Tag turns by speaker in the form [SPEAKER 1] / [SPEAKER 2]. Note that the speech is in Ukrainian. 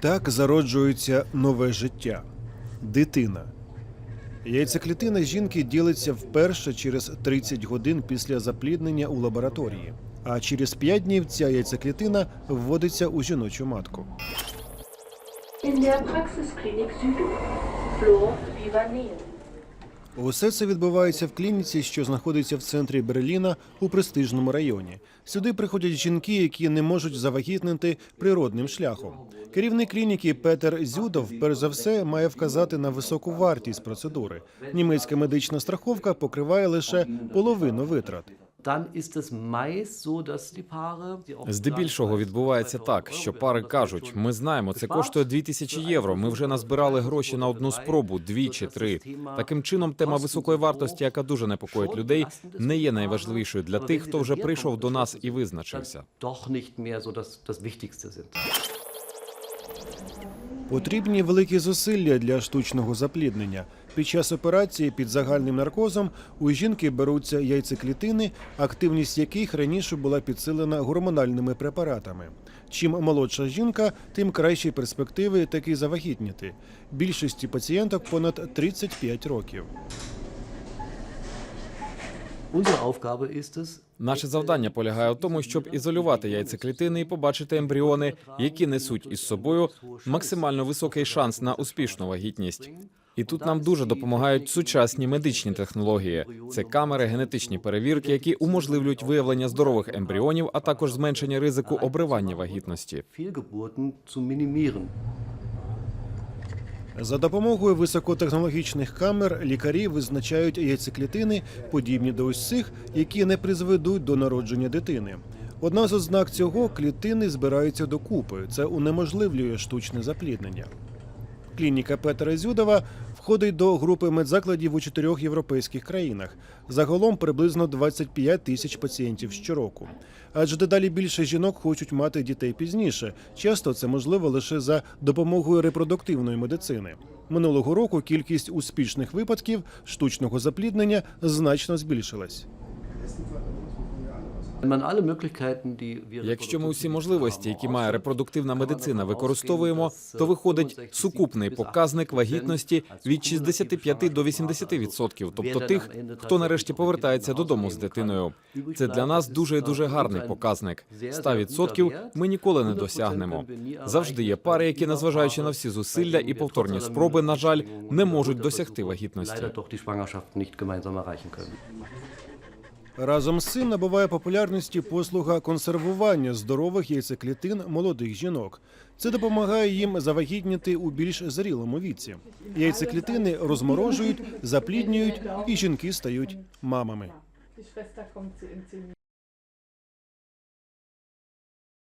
[SPEAKER 1] Так зароджується нове життя дитина. Яйцеклітина жінки ділиться вперше через 30 годин після запліднення у лабораторії. А через 5 днів ця яйцеклітина вводиться у жіночу матку.
[SPEAKER 2] In der Praxisklinik Süd Flor Vivanel.
[SPEAKER 1] Усе це відбувається в клініці, що знаходиться в центрі Берліна у престижному районі. Сюди приходять жінки, які не можуть завагітнити природним шляхом. Керівник клініки Петер Зюдов, перш за все, має вказати на високу вартість процедури. Німецька медична страховка покриває лише половину витрат.
[SPEAKER 3] Здебільшого відбувається так, що пари кажуть: ми знаємо, це коштує 2000 євро. Ми вже назбирали гроші на одну спробу, дві чи три. Таким чином, тема високої вартості, яка дуже непокоїть людей, не є найважливішою для тих, хто вже прийшов до нас і визначився.
[SPEAKER 1] Потрібні великі зусилля для штучного запліднення. Під час операції під загальним наркозом у жінки беруться яйцеклітини, активність яких раніше була підсилена гормональними препаратами. Чим молодша жінка, тим кращі перспективи таки завагітніти. Більшості пацієнток понад 35 років.
[SPEAKER 3] Наше завдання полягає у тому, щоб ізолювати яйцеклітини і побачити ембріони, які несуть із собою максимально високий шанс на успішну вагітність. І тут нам дуже допомагають сучасні медичні технології. Це камери, генетичні перевірки, які уможливлюють виявлення здорових ембріонів, а також зменшення ризику обривання вагітності.
[SPEAKER 1] За допомогою високотехнологічних камер лікарі визначають яйцеклітини, подібні до ось цих, які не призведуть до народження дитини. Одна з ознак цього клітини збираються докупи. Це унеможливлює штучне запліднення. Клініка Петера Зюдова входить до групи медзакладів у чотирьох європейських країнах. Загалом приблизно 25 тисяч пацієнтів щороку. Адже дедалі більше жінок хочуть мати дітей пізніше. Часто це можливо лише за допомогою репродуктивної медицини. Минулого року кількість успішних випадків штучного запліднення значно збільшилась.
[SPEAKER 3] Якщо ми усі можливості, які має репродуктивна медицина, використовуємо, то виходить сукупний показник вагітності від 65 до 80%, тобто тих, хто нарешті повертається додому з дитиною. Це для нас дуже і дуже гарний показник. 100% ми ніколи не досягнемо. Завжди є пари, які, незважаючи на всі зусилля і повторні спроби, на жаль, не можуть досягти вагітності.
[SPEAKER 1] Разом з цим набуває популярності послуга консервування здорових яйцеклітин молодих жінок. Це допомагає їм завагітніти у більш зрілому віці. Яйцеклітини розморожують, запліднюють, і жінки стають мамами.